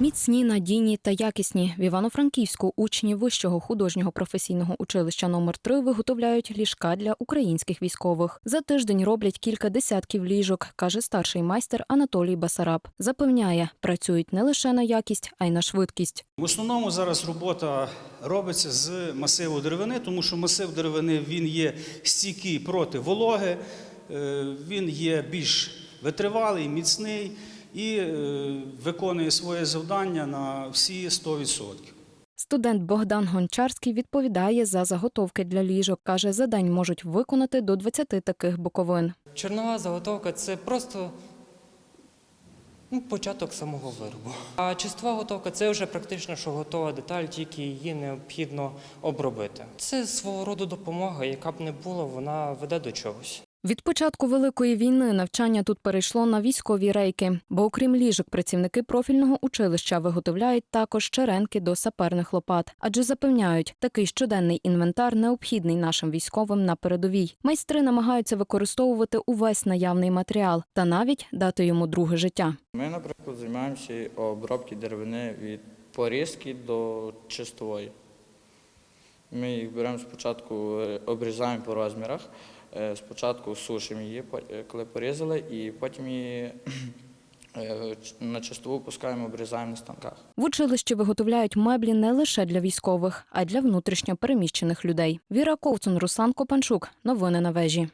Міцні, надійні та якісні в Івано-Франківську учні вищого художнього професійного училища номер 3 виготовляють ліжка для українських військових. За тиждень роблять кілька десятків ліжок, каже старший майстер Анатолій Басараб. Запевняє, працюють не лише на якість, а й на швидкість. В основному зараз робота робиться з масиву деревини, тому що масив деревини він є стійкий проти вологи, е, він є більш витривалий, міцний і е, виконує своє завдання на всі 100%. Студент Богдан Гончарський відповідає за заготовки для ліжок. каже, за день можуть виконати до 20 таких боковин. Чорнова заготовка це просто ну, початок самого виробу. А чистова готовка це вже практично що готова деталь, тільки її необхідно обробити. Це свого роду допомога, яка б не була, вона веде до чогось. Від початку великої війни навчання тут перейшло на військові рейки, бо окрім ліжок, працівники профільного училища виготовляють також черенки до саперних лопат, адже запевняють, такий щоденний інвентар необхідний нашим військовим на передовій. Майстри намагаються використовувати увесь наявний матеріал та навіть дати йому друге життя. Ми, наприклад, займаємося обробки деревини від порізки до чистової. Ми їх беремо спочатку, обрізаємо по розмірах, е, спочатку сушимо її, е, коли порізали, і потім її е, на чистову пускаємо, обрізаємо на станках. В училищі виготовляють меблі не лише для військових, а й для внутрішньо переміщених людей. Віра Ковцун, Руслан Копанчук. Новини на вежі.